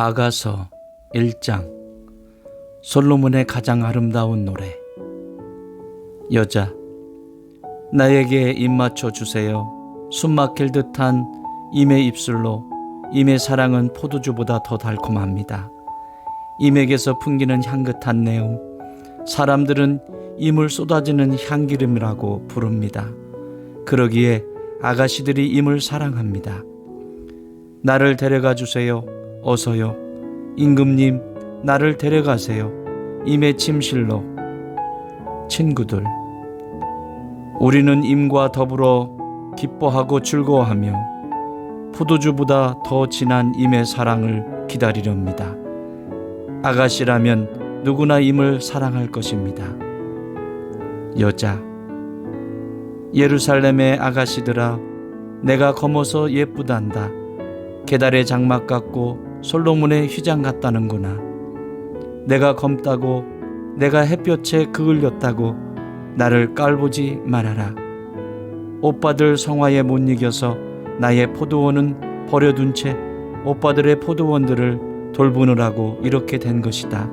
아가서 1장. 솔로몬의 가장 아름다운 노래. 여자 나에게 입맞춰 주세요. 숨막힐 듯한 임의 입술로 임의 사랑은 포도주보다 더 달콤합니다. 임에게서 풍기는 향긋한 내음 사람들은 임을 쏟아지는 향기름이라고 부릅니다. 그러기에 아가씨들이 임을 사랑합니다. 나를 데려가 주세요 어서요. 임금님, 나를 데려가세요. 임의 침실로. 친구들, 우리는 임과 더불어 기뻐하고 즐거워하며 포도주보다 더 진한 임의 사랑을 기다리렵니다. 아가씨라면 누구나 임을 사랑할 것입니다. 여자, 예루살렘의 아가씨들아, 내가 검어서 예쁘단다. 계달의 장막 같고 솔로몬의 휘장 같다는구나. 내가 검다고 내가 햇볕에 그을렸다고 나를 깔보지 말아라. 오빠들 성화에 못 이겨서 나의 포도원은 버려둔 채 오빠들의 포도원들을 돌보느라고 이렇게 된 것이다.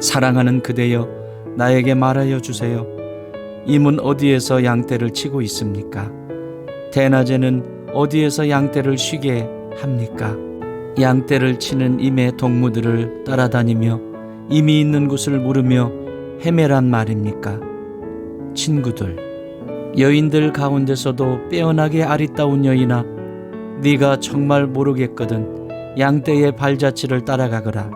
사랑하는 그대여 나에게 말하여 주세요. 임은 어디에서 양떼를 치고 있습니까? 대낮에는 어디에서 양떼를 쉬게 합니까? 양떼를 치는 임의 동무들을 따라다니며 임이 있는 곳을 물으며 헤매란 말입니까? 친구들, 여인들 가운데서도 빼어나게 아리따운 여인아, 네가 정말 모르겠거든 양떼의 발자취를 따라가거라.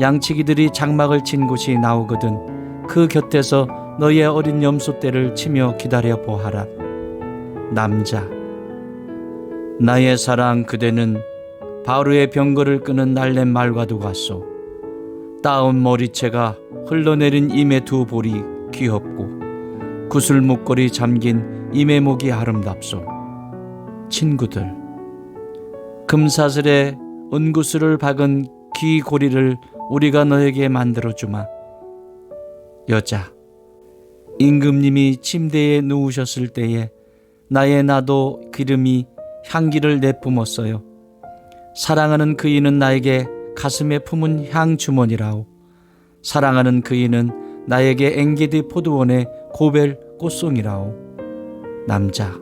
양치기들이 장막을 친 곳이 나오거든 그 곁에서 너의 어린 염소 떼를 치며 기다려 보아라. 남자, 나의 사랑 그대는 바로의 병거를 끄는 날랜 말과도 같소. 따온 머리채가 흘러내린 임의 두 볼이 귀엽고 구슬 목걸이 잠긴 임의 목이 아름답소. 친구들, 금사슬에 은구슬을 박은 귀 고리를 우리가 너에게 만들어 주마. 여자, 임금님이 침대에 누우셨을 때에 나의 나도 기름이 향기를 내뿜었어요. 사랑하는 그이는 나에게 가슴에 품은 향 주머니라오. 사랑하는 그이는 나에게 엥게디 포도원의 고벨 꽃송이라오. 남자.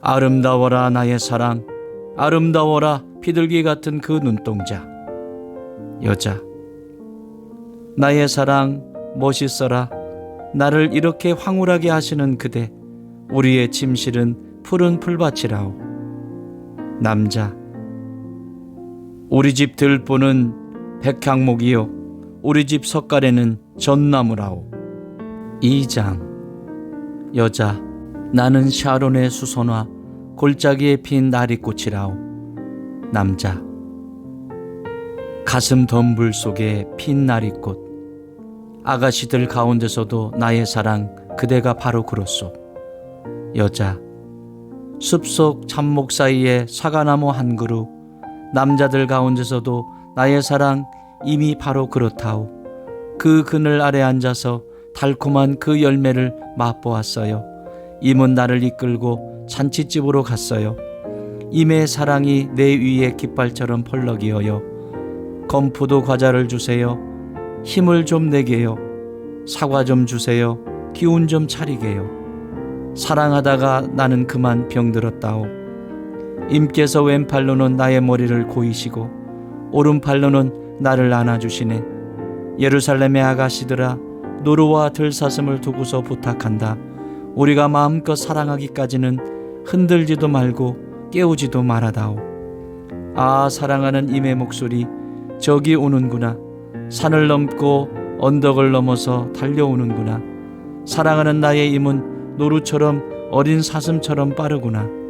아름다워라 나의 사랑. 아름다워라 비둘기 같은 그 눈동자. 여자. 나의 사랑 멋있어라. 나를 이렇게 황홀하게 하시는 그대. 우리의 침실은 푸른 풀밭이라오. 남자. 우리 집 들보는 백향목이요 우리 집 석가래는 전나무라오. 2장 여자 나는 샤론의 수선화 골짜기에 핀 나리꽃이라오. 남자 가슴 덤불 속에 핀 나리꽃 아가씨들 가운데서도 나의 사랑 그대가 바로 그렇소. 여자 숲속 참목 사이에 사과나무 한 그루 남자들 가운데서도 나의 사랑 이미 바로 그렇다오. 그 그늘 아래 앉아서 달콤한 그 열매를 맛보았어요. 임은 나를 이끌고 잔치집으로 갔어요. 임의 사랑이 내 위에 깃발처럼 펄럭이어요. 건포도 과자를 주세요. 힘을 좀 내게요. 사과 좀 주세요. 기운 좀 차리게요. 사랑하다가 나는 그만 병들었다오. 임께서 왼팔로는 나의 머리를 고이시고 오른팔로는 나를 안아주시네. 예루살렘의 아가씨들아 노루와 들사슴을 두고서 부탁한다. 우리가 마음껏 사랑하기까지는 흔들지도 말고 깨우지도 말아다오. 아 사랑하는 임의 목소리 저기 오는구나. 산을 넘고 언덕을 넘어서 달려오는구나. 사랑하는 나의 임은 노루처럼 어린 사슴처럼 빠르구나.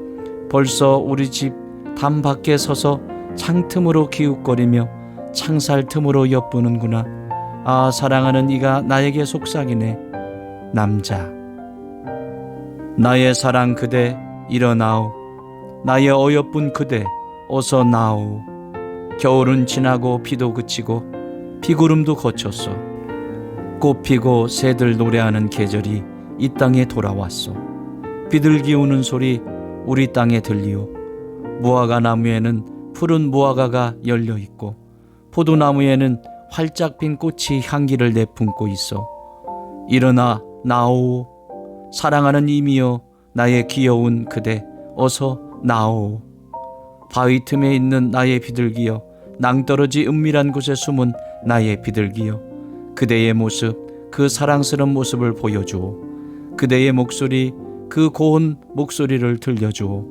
벌써 우리 집 담 밖에 서서 창틈으로 기웃거리며 창살 틈으로 엿보는구나. 아, 사랑하는 이가 나에게 속삭이네. 남자. 나의 사랑 그대, 일어나오. 나의 어여쁜 그대, 어서 나오. 겨울은 지나고 비도 그치고 비구름도 거쳤소. 꽃 피고 새들 노래하는 계절이 이 땅에 돌아왔소. 비둘기 우는 소리 우리 땅에 들리오. 무화과 나무에는 푸른 무화과가 열려 있고 포도나무에는 활짝 핀 꽃이 향기를 내뿜고 있어. 일어나 나오 사랑하는 이미여 나의 귀여운 그대 어서 나오 바위 틈에 있는 나의 비둘기여 낭떠러지 은밀한 곳에 숨은 나의 비둘기여 그대의 모습 그 사랑스러운 모습을 보여주오 그대의 목소리 그 고운 목소리를 들려주오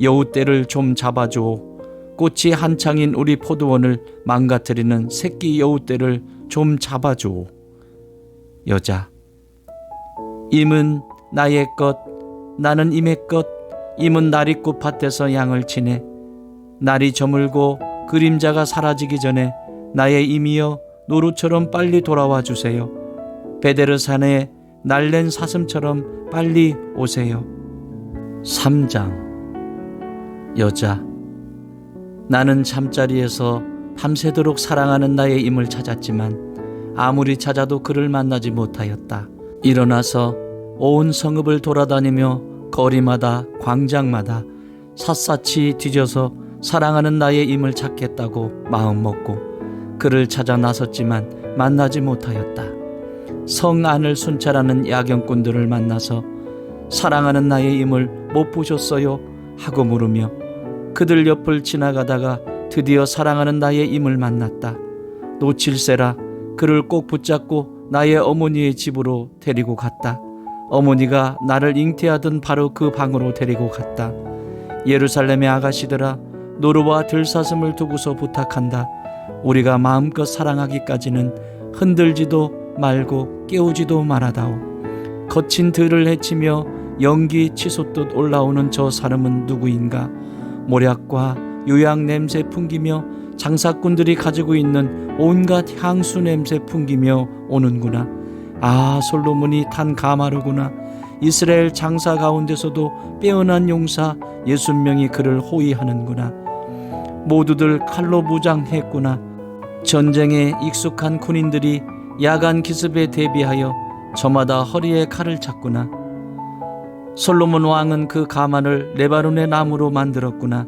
여우 떼를 좀 잡아주오 꽃이 한창인 우리 포도원을 망가뜨리는 새끼 여우 떼를 좀 잡아주오 여자 임은 나의 것 나는 임의 것. 임은 나리꽃 밭에서 양을 치네. 날이 저물고 그림자가 사라지기 전에 나의 임이여 노루처럼 빨리 돌아와 주세요. 베데르산에 날랜 사슴처럼 빨리 오세요 3장 여자 나는 잠자리에서 밤새도록 사랑하는 나의 임을 찾았지만 아무리 찾아도 그를 만나지 못하였다. 일어나서 온 성읍을 돌아다니며 거리마다 광장마다 샅샅이 뒤져서 사랑하는 나의 임을 찾겠다고 마음먹고 그를 찾아 나섰지만 만나지 못하였다. 성 안을 순찰하는 야경꾼들을 만나서 사랑하는 나의 임을 못 보셨어요? 하고 물으며 그들 옆을 지나가다가 드디어 사랑하는 나의 임을 만났다. 놓칠세라 그를 꼭 붙잡고 나의 어머니의 집으로 데리고 갔다. 어머니가 나를 잉태하던 바로 그 방으로 데리고 갔다. 예루살렘의 아가씨들아 노루와 들사슴을 두고서 부탁한다. 우리가 마음껏 사랑하기까지는 흔들지도 말고 깨우지도 말아다오. 거친 들을 헤치며 연기 치솟듯 올라오는 저 사람은 누구인가? 모략과 요양 냄새 풍기며 장사꾼들이 가지고 있는 온갖 향수 냄새 풍기며 오는구나. 아, 솔로몬이 탄 가마르구나. 이스라엘 장사 가운데서도 빼어난 용사 예순 명이 그를 호위하는구나. 모두들 칼로 무장했구나. 전쟁에 익숙한 군인들이 야간 기습에 대비하여 저마다 허리에 칼을 찼구나. 솔로몬 왕은 그 가만을 레바논의 나무로 만들었구나.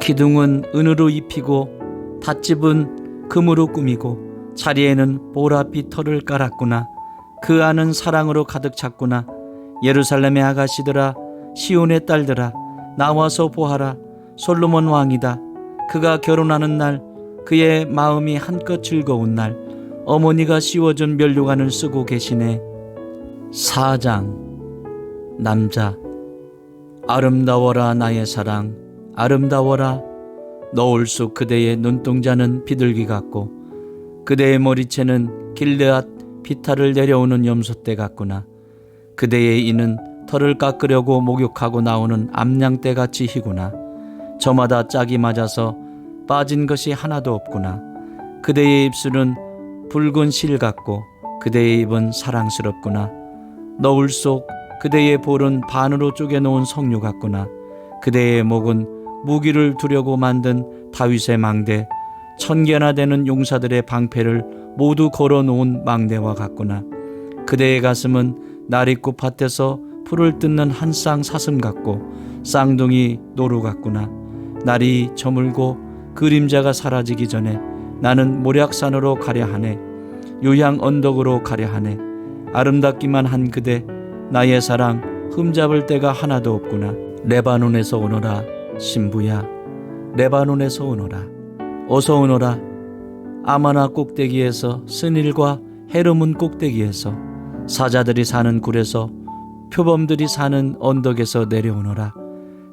기둥은 은으로 입히고 닷집은 금으로 꾸미고 자리에는 보랏빛 털을 깔았구나. 그 안은 사랑으로 가득 찼구나. 예루살렘의 아가씨들아 시온의 딸들아 나와서 보아라 솔로몬 왕이다. 그가 결혼하는 날 그의 마음이 한껏 즐거운 날 어머니가 씌워준 면류관을 쓰고 계시네. 사장 남자 아름다워라 나의 사랑 아름다워라. 너울 속 그대의 눈동자는 비둘기 같고 그대의 머리채는 길르앗 피타를 내려오는 염소떼 같구나. 그대의 이는 털을 깎으려고 목욕하고 나오는 암양떼 같이 희구나. 저마다 짝이 맞아서 빠진 것이 하나도 없구나. 그대의 입술은 붉은 실 같고 그대의 입은 사랑스럽구나 너울 속 그대의 볼은 반으로 쪼개놓은 석류 같구나. 그대의 목은 무기를 두려고 만든 다윗의 망대, 천 개나 되는 용사들의 방패를 모두 걸어놓은 망대와 같구나. 그대의 가슴은 나리꽃 밭에서 풀을 뜯는 한 쌍 사슴 같고 쌍둥이 노루 같구나. 날이 저물고 그림자가 사라지기 전에 나는 모략산으로 가려 하네. 요양 언덕으로 가려 하네. 아름답기만 한 그대 나의 사랑 흠잡을 데가 하나도 없구나. 레바논에서 오너라 신부야. 레바논에서 오너라. 어서 오너라. 아마나 꼭대기에서 스닐과 헤르문 꼭대기에서 사자들이 사는 굴에서 표범들이 사는 언덕에서 내려오너라.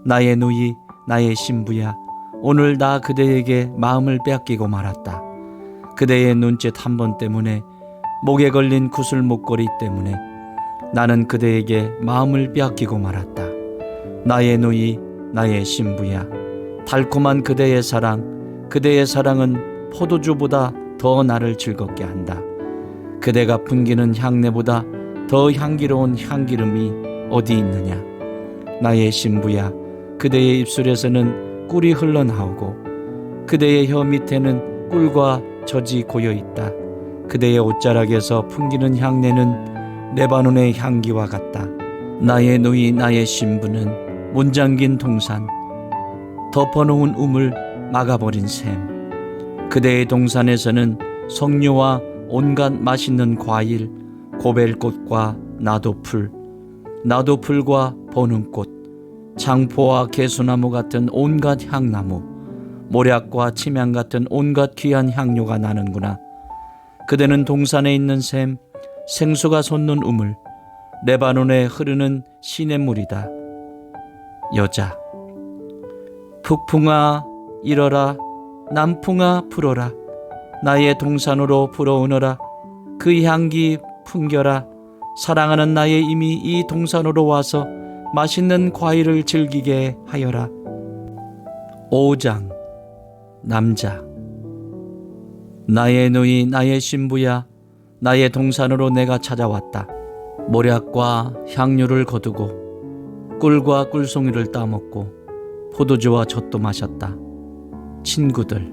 나의 누이 나의 신부야. 오늘 나 그대에게 마음을 빼앗기고 말았다. 그대의 눈짓 한 번 때문에 목에 걸린 구슬 목걸이 때문에 나는 그대에게 마음을 빼앗기고 말았다. 나의 누이, 나의 신부야. 달콤한 그대의 사랑, 그대의 사랑은 포도주보다 더 나를 즐겁게 한다. 그대가 풍기는 향내보다 더 향기로운 향기름이 어디 있느냐? 나의 신부야, 그대의 입술에서는 꿀이 흘러나오고 그대의 혀 밑에는 꿀과 젖이 고여 있다. 그대의 옷자락에서 풍기는 향내는 레바논의 향기와 같다. 나의 누이 나의 신부는 문잠긴 동산 덮어놓은 우물 막아버린 셈. 그대의 동산에서는 석류와 온갖 맛있는 과일, 고벨꽃과 나도풀, 나도풀과 보는꽃, 장포와 개수나무 같은 온갖 향나무, 모략과 침향 같은 온갖 귀한 향료가 나는구나. 그대는 동산에 있는 샘, 생수가 솟는 우물, 레바논에 흐르는 시냇물이다. 여자. 북풍아 일어라, 남풍아 불어라. 나의 동산으로 불어오너라. 그 향기 풍겨라. 사랑하는 나의 이미 이 동산으로 와서 맛있는 과일을 즐기게 하여라. 5장 남자 나의 누이 나의 신부야 나의 동산으로 내가 찾아왔다. 모략과 향료를 거두고 꿀과 꿀송이를 따먹고 포도주와 젖도 마셨다. 친구들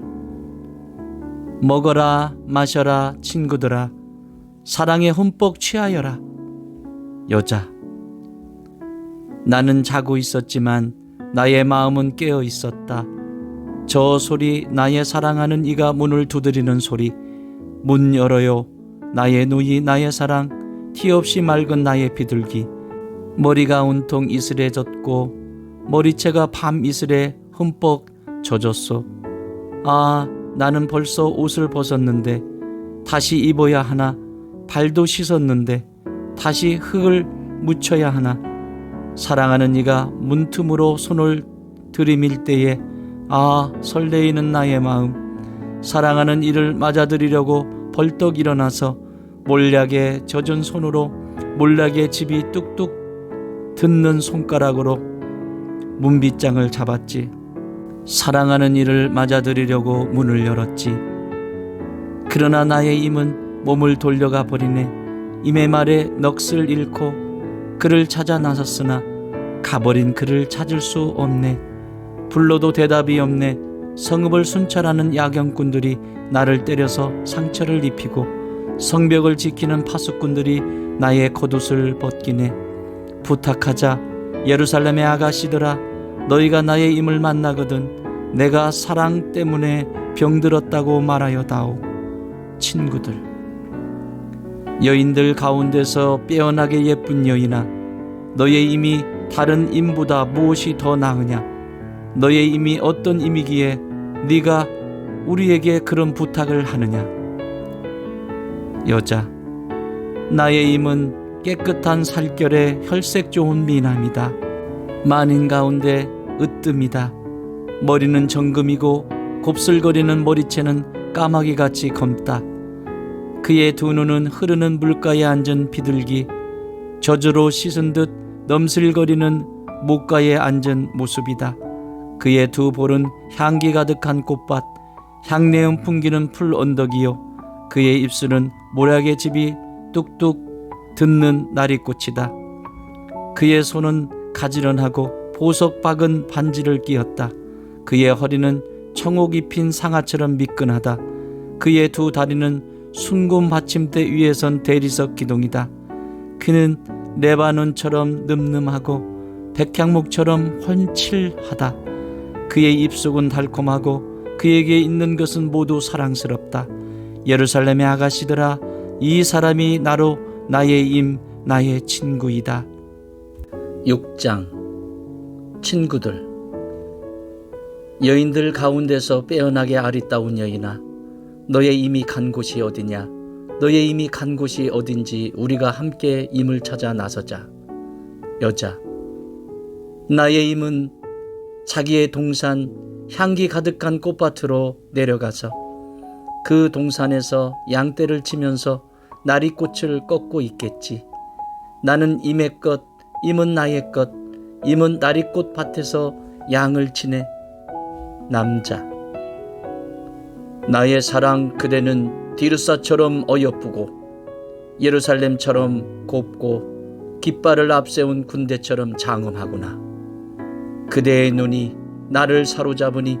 먹어라 마셔라 친구들아 사랑에 흠뻑 취하여라. 여자 나는 자고 있었지만 나의 마음은 깨어 있었다. 저 소리 나의 사랑하는 이가 문을 두드리는 소리 문 열어요. 나의 누이 나의 사랑 티 없이 맑은 나의 비둘기. 머리가 온통 이슬에 젖고 머리채가 밤 이슬에 흠뻑 젖었소. 아 나는 벌써 옷을 벗었는데 다시 입어야 하나 발도 씻었는데 다시 흙을 묻혀야 하나 사랑하는 이가 문틈으로 손을 들이밀 때에 아 설레이는 나의 마음 사랑하는 이를 맞아들이려고 벌떡 일어나서 몰약에 젖은 손으로 몰락의 집이 뚝뚝 듣는 손가락으로 문빗장을 잡았지. 사랑하는 이를 맞아들이려고 문을 열었지. 그러나 나의 임은 몸을 돌려가 버리네. 임의 말에 넋을 잃고 그를 찾아 나섰으나 가버린 그를 찾을 수 없네 불러도 대답이 없네. 성읍을 순찰하는 야경꾼들이 나를 때려서 상처를 입히고 성벽을 지키는 파수꾼들이 나의 겉옷을 벗기네. 부탁하자 예루살렘의 아가씨들아 너희가 나의 임을 만나거든 내가 사랑 때문에 병들었다고 말하여다오. 친구들 여인들 가운데서 빼어나게 예쁜 여인아 너의 임이 다른 임보다 무엇이 더 나으냐 너의 임이 어떤 임이기에 네가 우리에게 그런 부탁을 하느냐? 여자, 나의 임은 깨끗한 살결의 혈색 좋은 미남이다. 만인 가운데 으뜸이다. 머리는 정금이고 곱슬거리는 머리채는 까마귀 같이 검다. 그의 두 눈은 흐르는 물가에 앉은 비둘기, 저주로 씻은 듯 넘슬거리는 목가에 앉은 모습이다. 그의 두 볼은 향기 가득한 꽃밭, 향내음 풍기는 풀 언덕이요. 그의 입술은 모략의 집이 뚝뚝 듣는 나리꽃이다. 그의 손은 가지런하고 보석 박은 반지를 끼었다. 그의 허리는 청옥 입힌 상아처럼 미끈하다. 그의 두 다리는 순금 받침대 위에 선 대리석 기둥이다. 그는 레바논처럼 늠름하고 백향목처럼 훤칠하다. 그의 입속은 달콤하고 그에게 있는 것은 모두 사랑스럽다. 예루살렘의 아가씨들아, 이 사람이 나로 나의 임, 나의 친구이다. 6장 친구들 여인들 가운데서 빼어나게 아리따운 여인아, 너의 임이 간 곳이 어디냐? 너의 임이 간 곳이 어딘지 우리가 함께 임을 찾아 나서자. 여자, 나의 임은 자기의 동산 향기 가득한 꽃밭으로 내려가서 그 동산에서 양떼를 치면서 나리꽃을 꺾고 있겠지. 나는 임의 것, 임은 나의 것, 임은 나리꽃 밭에서 양을 치네. 남자. 나의 사랑 그대는 디르사처럼 어여쁘고 예루살렘처럼 곱고 깃발을 앞세운 군대처럼 장엄하구나. 그대의 눈이 나를 사로잡으니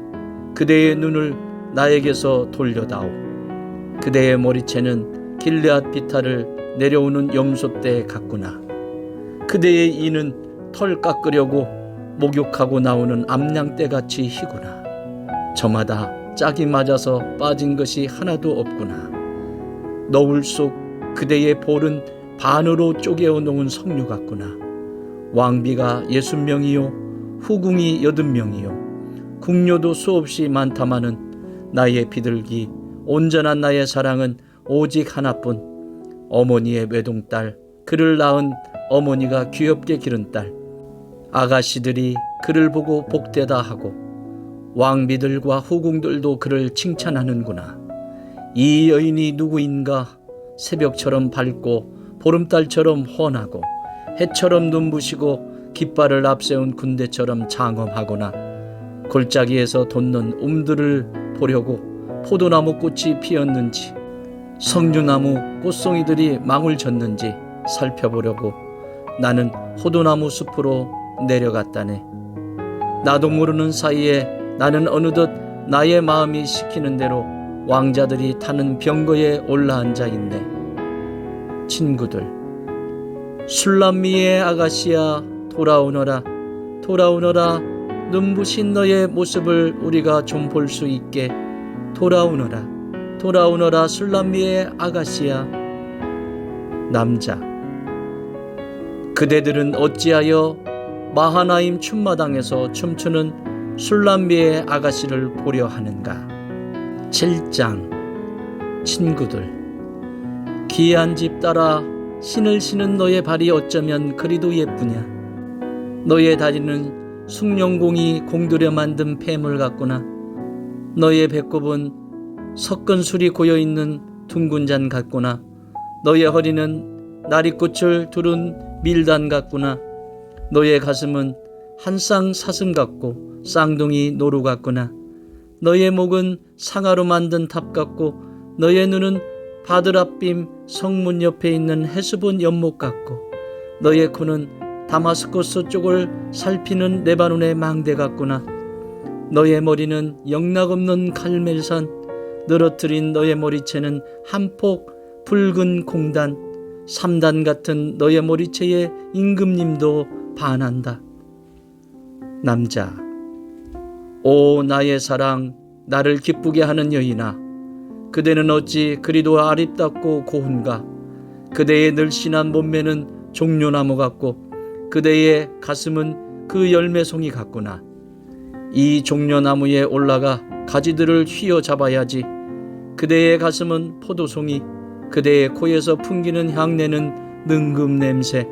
그대의 눈을 나에게서 돌려다오. 그대의 머리채는 길르앗 비탈을 내려오는 염소떼 같구나. 그대의 이는 털 깎으려고 목욕하고 나오는 암양떼 같이 희구나. 저마다 짝이 맞아서 빠진 것이 하나도 없구나. 너울 속 그대의 볼은 반으로 쪼개어 놓은 석류 같구나. 왕비가 예순 명이요, 후궁이 여든 명이요, 궁녀도 수없이 많다마는 나의 비둘기, 온전한 나의 사랑은 오직 하나뿐. 어머니의 외동딸, 그를 낳은 어머니가 귀엽게 기른 딸. 아가씨들이 그를 보고 복되다 하고 왕비들과 후궁들도 그를 칭찬하는구나. 이 여인이 누구인가? 새벽처럼 밝고 보름달처럼 훤하고 해처럼 눈부시고 깃발을 앞세운 군대처럼 장엄하거나 골짜기에서 돋는 움들을 보려고 포도나무 꽃이 피었는지 석류나무 꽃송이들이 망을 졌는지 살펴보려고 나는 호두나무 숲으로 내려갔다네. 나도 모르는 사이에 나는 어느덧 나의 마음이 시키는 대로 왕자들이 타는 병거에 올라앉아 있네. 친구들, 술람미의 아가씨야 돌아오너라, 돌아오너라, 눈부신 너의 모습을 우리가 좀 볼 수 있게 돌아오너라, 돌아오너라 술람미의 아가씨야. 남자, 그대들은 어찌하여 마하나임 춤마당에서 춤추는 술람비의 아가씨를 보려 하는가? 7장 친구들 귀한 집 따라 신을 신은 너의 발이 어쩌면 그리도 예쁘냐? 너의 다리는 숭령공이 공들여 만든 폐물 같구나. 너의 배꼽은 섞은 술이 고여 있는 둥근 잔 같구나. 너의 허리는 나리꽃을 두른 밀단 같구나. 너의 가슴은 한 쌍 사슴 같고 쌍둥이 노루 같구나. 너의 목은 상아로 만든 탑 같고 너의 눈은 바드랍빔 성문 옆에 있는 해수본 연못 같고 너의 코는 다마스코스 쪽을 살피는 레바논의 망대 같구나. 너의 머리는 영락없는 칼멜산 늘어뜨린 너의 머리채는 한 폭 붉은 공단 삼단 같은 너의 머리채에 임금님도 반한다. 남자, 오 나의 사랑, 나를 기쁘게 하는 여인아, 그대는 어찌 그리도 아립답고 고운가? 그대의 늘씬한 몸매는 종려나무 같고, 그대의 가슴은 그 열매송이 같구나. 이 종려나무에 올라가 가지들을 휘어 잡아야지. 그대의 가슴은 포도송이, 그대의 코에서 풍기는 향내는 능금 냄새,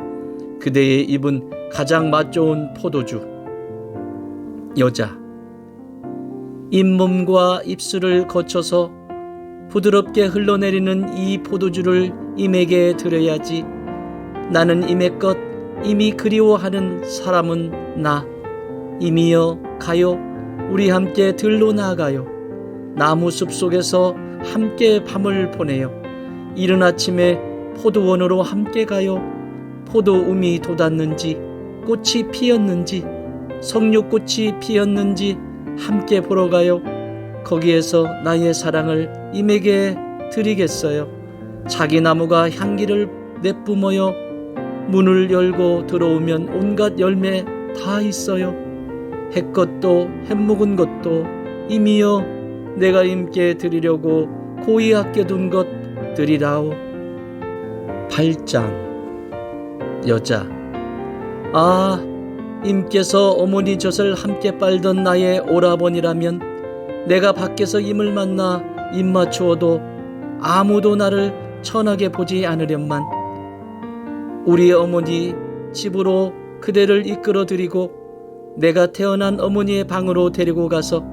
그대의 입은 가장 맛 좋은 포도주. 여자. 잇몸과 입술을 거쳐서 부드럽게 흘러내리는 이 포도주를 임에게 드려야지. 나는 임의 것 이미 그리워하는 사람은 나. 임이여 가요. 우리 함께 들로 나가요. 나무 숲 속에서 함께 밤을 보내요. 이른 아침에 포도원으로 함께 가요. 포도움이 돋았는지 꽃이 피었는지 석류꽃이 피었는지 함께 보러 가요. 거기에서 나의 사랑을 임에게 드리겠어요. 자기 나무가 향기를 내뿜어요. 문을 열고 들어오면 온갖 열매 다 있어요. 해것도 햇묵은 것도 임이여 내가 임께 드리려고 고이 아껴둔 것 드리라오. 8장 여자 아 임께서 어머니 젖을 함께 빨던 나의 오라버니라면 내가 밖에서 임을 만나 입 맞추어도 아무도 나를 천하게 보지 않으련만. 우리 어머니 집으로 그대를 이끌어 드리고 내가 태어난 어머니의 방으로 데리고 가서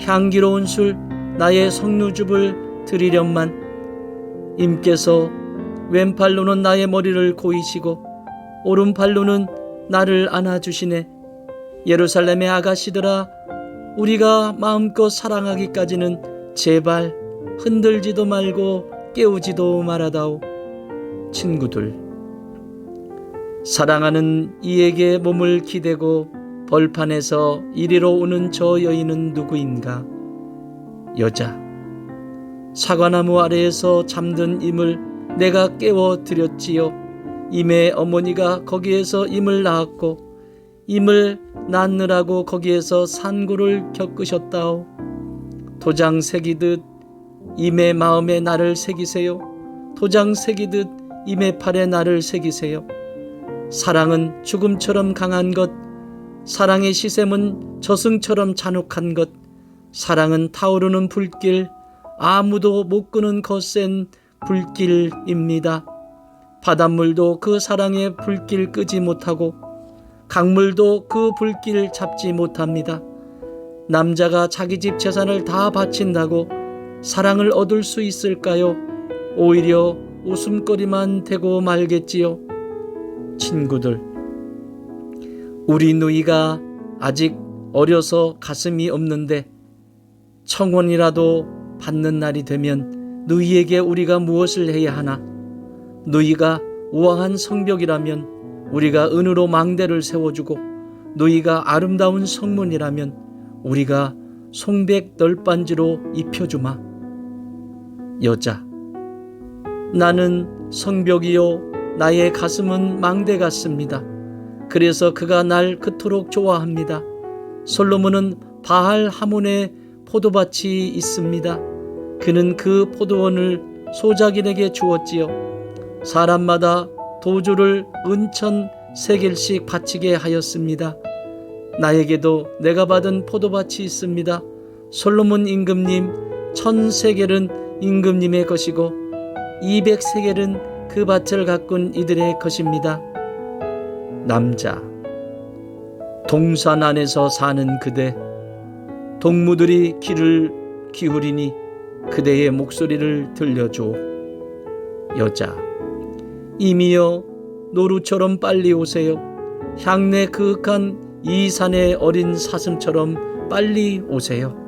향기로운 술 나의 석류즙을 드리련만. 임께서 왼팔로는 나의 머리를 고이시고 오른팔로는 나를 안아주시네. 예루살렘의 아가씨들아, 우리가 마음껏 사랑하기까지는 제발 흔들지도 말고 깨우지도 말아다오. 친구들, 사랑하는 이에게 몸을 기대고 벌판에서 이리로 오는 저 여인은 누구인가? 여자, 사과나무 아래에서 잠든 임을 내가 깨워 드렸지요. 임의 어머니가 거기에서 임을 낳았고 임을 낳느라고 거기에서 산고를 겪으셨다오. 도장 새기듯 임의 마음에 나를 새기세요. 도장 새기듯 임의 팔에 나를 새기세요. 사랑은 죽음처럼 강한 것, 사랑의 시샘은 저승처럼 잔혹한 것, 사랑은 타오르는 불길, 아무도 못 끄는 거센 불길입니다. 바닷물도 그 사랑의 불길 끄지 못하고, 강물도 그 불길 잡지 못합니다. 남자가 자기 집 재산을 다 바친다고 사랑을 얻을 수 있을까요? 오히려 웃음거리만 되고 말겠지요. 친구들, 우리 누이가 아직 어려서 가슴이 없는데 청혼이라도 받는 날이 되면 누이에게 우리가 무엇을 해야 하나? 누이가 우아한 성벽이라면 우리가 은으로 망대를 세워주고 누이가 아름다운 성문이라면 우리가 송백 널빤지로 입혀주마. 여자 나는 성벽이요 나의 가슴은 망대 같습니다. 그래서 그가 날 그토록 좋아합니다. 솔로몬은 바할 하몬에 포도밭이 있습니다. 그는 그 포도원을 소작인에게 주었지요. 사람마다 도주를 은천 세겔씩 바치게 하였습니다. 나에게도 내가 받은 포도밭이 있습니다. 솔로몬 임금님 천 세겔은 임금님의 것이고 이백 세겔은 그 밭을 가꾼 이들의 것입니다. 남자 동산 안에서 사는 그대 동무들이 귀를 기울이니 그대의 목소리를 들려줘 여자 이미여 노루처럼 빨리 오세요. 향내 그윽한 이 산의 어린 사슴처럼 빨리 오세요